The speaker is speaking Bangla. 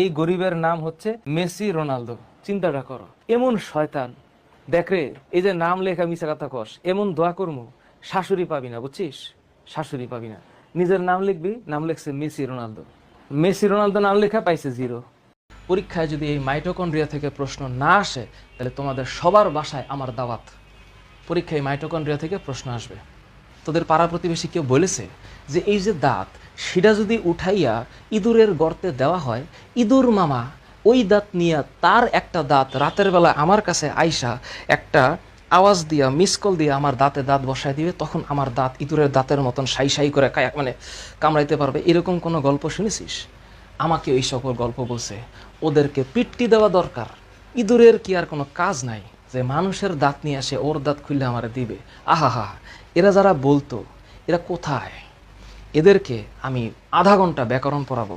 এই গরিবের নাম হচ্ছে মেসি রোনালদো। চিন্তাটা করো। এমন শয়তান। দেখ রে, এই যে নাম লেখা মিশা কথা কস, এমন দোয়া করমু, শাশুড়ি পাবি না, বুঝছিস? শাশুড়ি পাবি না। নিজের নাম লিখবি, নাম লিখছে মেসি রোনালদো। মেসি রোনালদো নাম লেখা পাইছে জিরো। পরীক্ষায় যদি এই মাইটোকন্ড্রিয়া থেকে প্রশ্ন না আসে, তাহলে তোমাদের সবার বাসায় আমার দাওয়াত। পরীক্ষায় মাইটোকন্ড্রিয়া থেকে প্রশ্ন আসবে। তোদের পাড়া প্রতিবেশী কেউ বলেছে যে এই যে দাঁত সেটা যদি উঠাইয়া ইঁদুরের গর্তে দেওয়া হয়, ইঁদুর মামা, ওই দাঁত নিয়ে তার একটা দাঁত রাতের বেলা আমার কাছে আইসা একটা আওয়াজ দিয়া মিস কল দিয়ে আমার দাঁতে দাঁত বসায় দিবে, তখন আমার দাঁত ইঁদুরের দাঁতের মতন সাই সাই করে মানে কামড়াইতে পারবে। এরকম কোনো গল্প শুনেছিস? আমাকে ওই সকল গল্প বলছে, ওদেরকে পিট্টি দেওয়া দরকার। ইঁদুরের কি আর কোনো কাজ নাই যে মানুষের দাঁত নিয়ে আসে ওর দাঁত খুললে আমারে দিবে? আহা হা এরা যারা বলতো, এরা কোথায়? এদেরকে আমি আধা ঘণ্টা ব্যাকরণ পড়াবো।